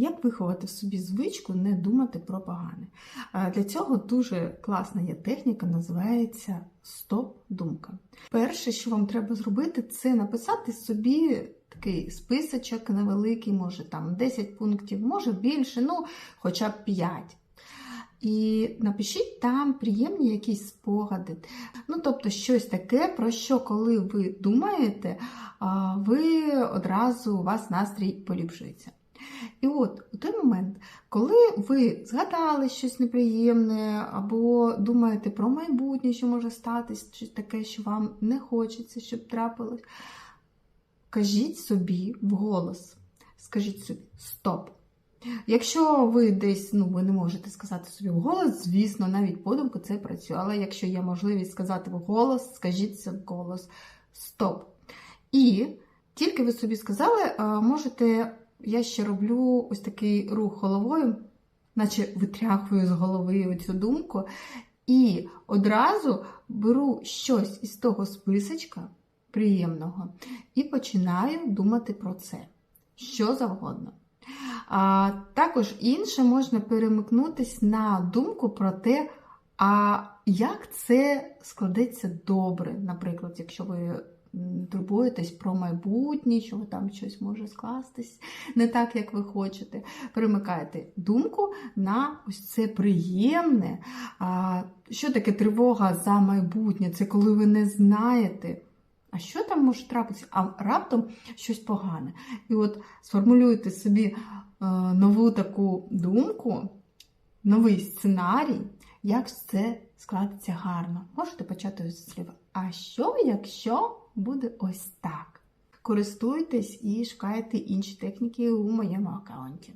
Як виховати в собі звичку не думати про погане? Для цього дуже класна є техніка, називається стоп-думка. Перше, що вам треба зробити, це написати собі такий списочок невеликий, може там 10 пунктів, може більше, ну хоча б 5. І напишіть там приємні якісь спогади. Ну, тобто, щось таке, про що, коли ви думаєте, ви одразу у вас настрій поліпшується. І от у той момент, коли ви згадали щось неприємне, або думаєте про майбутнє, що може статись, щось таке, що вам не хочеться, щоб трапилось, кажіть собі вголос, скажіть собі стоп. Якщо ви десь ну, ви не можете сказати собі вголос, звісно, навіть подумку це працює. Але якщо є можливість сказати вголос, скажіть це вголос стоп. І тільки ви собі сказали, можете, я ще роблю ось такий рух головою, наче витряхую з голови цю думку, і одразу беру щось із того списочка приємного і починаю думати про це. Що завгодно. А, також інше можна перемикнутись на думку про те, а як це складеться добре, наприклад, якщо ви турбуєтесь про майбутнє, що там щось може скластись не так, як ви хочете. Перемикаєте думку на ось це приємне. Що таке тривога за майбутнє? Це коли ви не знаєте. А що там може трапитися? А раптом щось погане. І от сформулюйте собі е, нову таку думку, новий сценарій, як це складеться гарно. Можете почати з слів. А що, якщо буде ось так? Користуйтесь і шукайте інші техніки у моєму аккаунті.